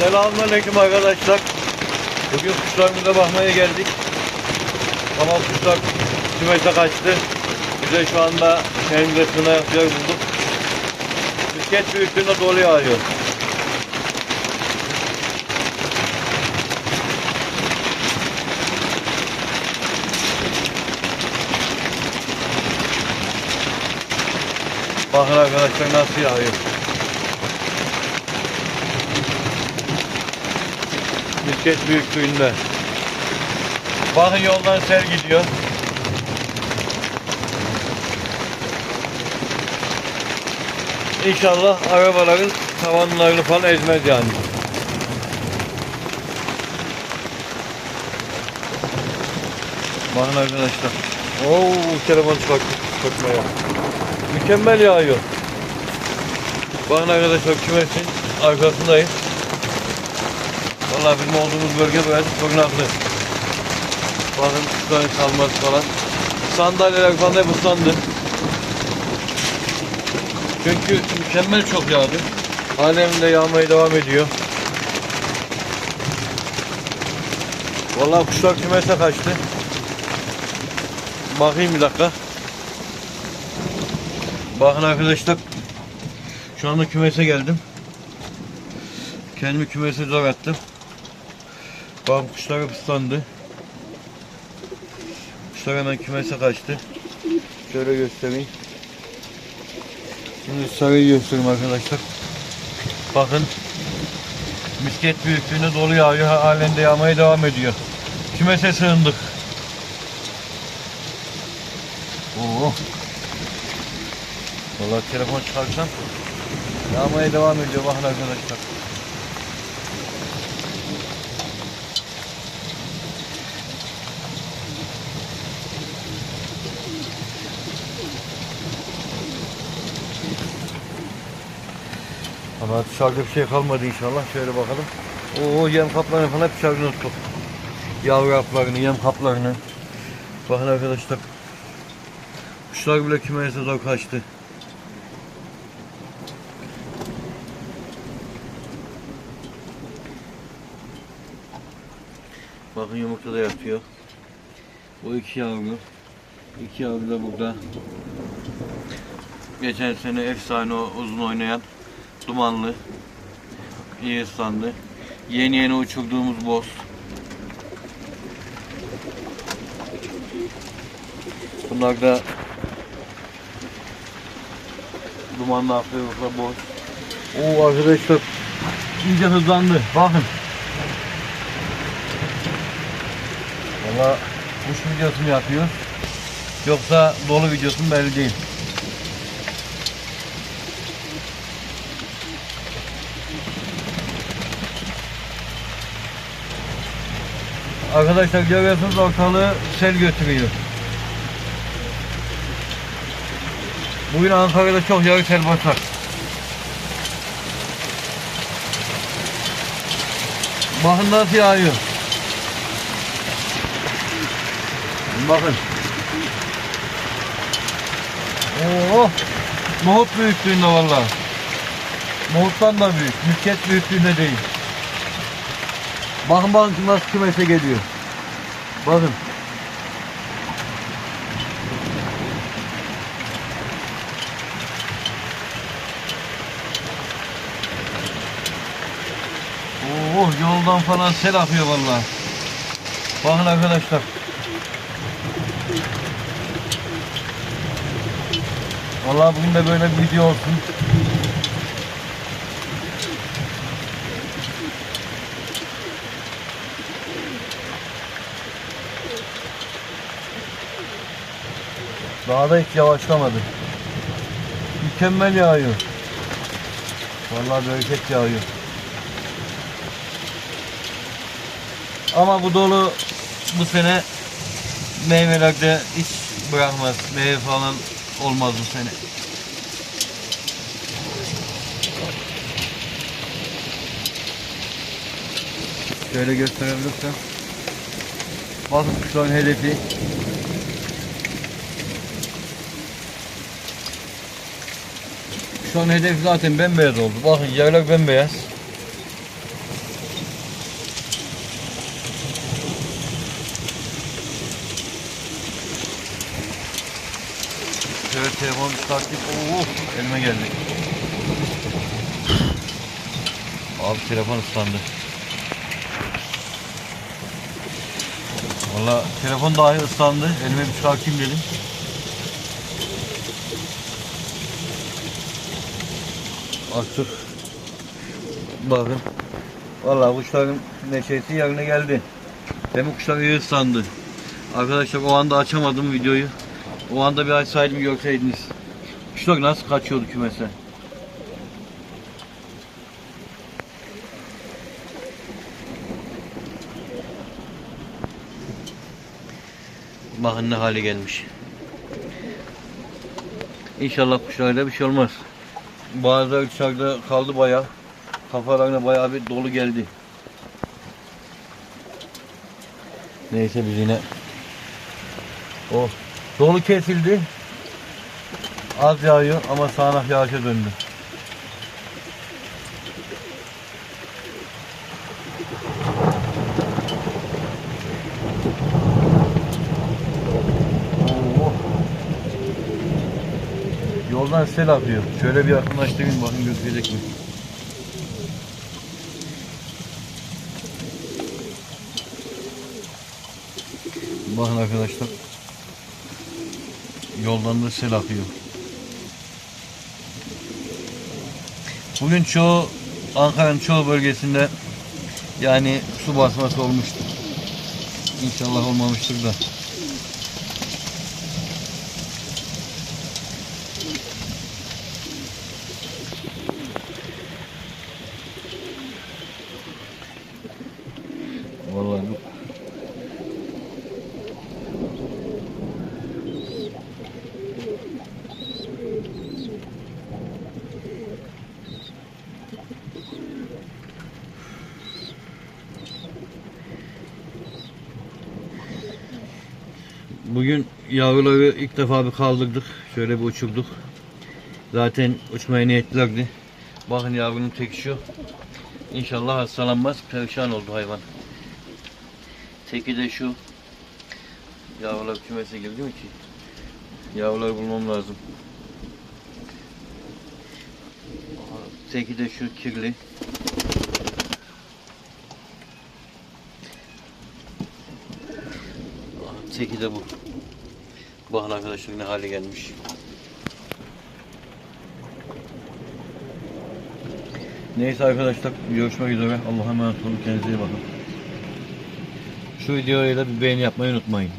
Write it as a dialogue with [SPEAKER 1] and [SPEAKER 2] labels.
[SPEAKER 1] Selamünaleyküm arkadaşlar. Bugün kuşlarımıza bakmaya geldik. Tamam kuşlar kümese kaçtı. Bize şu anda kendimize sığınacak yer bulduk. Bisiklet büyüklüğünde dolu yağıyor. Bakın arkadaşlar nasıl yağıyor. Bisiklet büyüklüğünde. Bakın yoldan sel gidiyor. İnşallah arabaların tavanlarını falan ezmez yani. Bakın arkadaşlar. Oo telefon çıkart çıkartmaya. Mükemmel yağıyor. Bakın arkadaşlar kümesin arkasındayım. Vallahi bizim olduğumuz bölge böyle korunaklı. Bakın kuşların kalması falan. Sandalyeler falan hep ıslandı. Çünkü mükemmel çok yağdı. Halen de yağmaya devam ediyor. Vallahi kuşlar kümese kaçtı. Bakayım bir dakika. Bakın arkadaşlar. Şu anda kümese geldim. Kendimi kümese zor attım. Bakın kuşlar hep ıslandı. Kuşlar hemen kümese kaçtı. Şöyle göstereyim. Şimdi sarıyı göstereyim arkadaşlar. Bakın. Misket büyüklüğünde dolu yağıyor. Halen de yağmaya devam ediyor. Kümese sığındık. Oo. Vallahi telefon çıkarsam yağmaya devam ediyor bakın arkadaşlar. Ama dışarıda bir şey kalmadı inşallah. Şöyle bakalım. Oo yem kaplarını falan hep dışarıda unuttuk. Yavru kaplarını, yem kaplarını. Bakın arkadaşlar. Kuşlar bile kümese zor kaçtı. Bakın yumurta da yatıyor. Bu iki yavru. İki yavru da burada. Geçen sene efsane o uzun oynayan dumanlı. iyi. Yeni yeni uçurduğumuz boz. Bunlar da dumanlı Afrika boz. Oo arkadaşlar iyice hızlandı. Bakın. Valla kuş videosu mu yapıyor? Yoksa dolu videosu mu belli değil. Arkadaşlar görüyorsunuz ortalığı sel götürüyor. Bugün Ankara'da çok yağış sel basar. Bakın nasıl yağıyor. Bakın. Oo, nohut büyüklüğünde vallahi. Nohuttan da büyük. Misket büyüklüğünde değil. Bakın bakın nasıl kümese geliyor. Bakın. Oo, yoldan falan sel akıyor vallahi. Bakın arkadaşlar. Vallahi bugün de böyle bir video olsun. Daha da hiç yavaşlamadı. Mükemmel yağıyor. Vallahi bereket yağıyor. Ama bu dolu bu sene meyvelerde hiç bırakmaz. Meyve falan olmaz bu sene. Şöyle gösterebilirsem. Bakın kuşların hedefi. Şu an hedef zaten bembeyaz oldu. Bakın yaylak bembeyaz. Şöyle telefon takip. Oh, elime geldi. Abi telefon ıslandı. Valla telefon dahi ıslandı. Elime bir şey çıkartayım dedim. Artık bakın. Valla kuşların neşesi yerine geldi. Demek kuşlar iyi ıslandı. Arkadaşlar o anda açamadım videoyu. O anda bir açsaydım görseydiniz. Kuşlar nasıl kaçıyordu kümese. Bakın ne hale gelmiş. İnşallah kuşlarda bir şey olmaz. Bazıları dışarıda kaldı bayağı. Kafalarına bayağı bir dolu geldi. Neyse biz yine o dolu kesildi. Az yağıyor ama sağanak yağışa döndü. Yoldan sel akıyor. Şöyle bir yakınlaştırayım bakın gözükecek mi? Bakın arkadaşlar. Yoldan da sel akıyor. Bugün çoğu Ankara'nın çoğu bölgesinde yani su basması olmuştur. İnşallah olmamıştır da. Vallahi bu Bugün yavruları ilk defa bir kaldırdık. Şöyle bir uçurduk. Zaten uçmaya niyetlilerdi. Bakın yavrunun teki şu. İnşallah hastalanmaz. Perişan oldu hayvan. Teki de şu. Yavrular kümese girdi mi ki? Yavruları bulmam lazım. Teki de şu kirli. Teki de bu. Bakın arkadaşlar ne hale gelmiş. Neyse arkadaşlar görüşmek üzere. Allah'a emanet olun. Kendinize iyi bakın. Şu videoya da bir beğeni yapmayı unutmayın.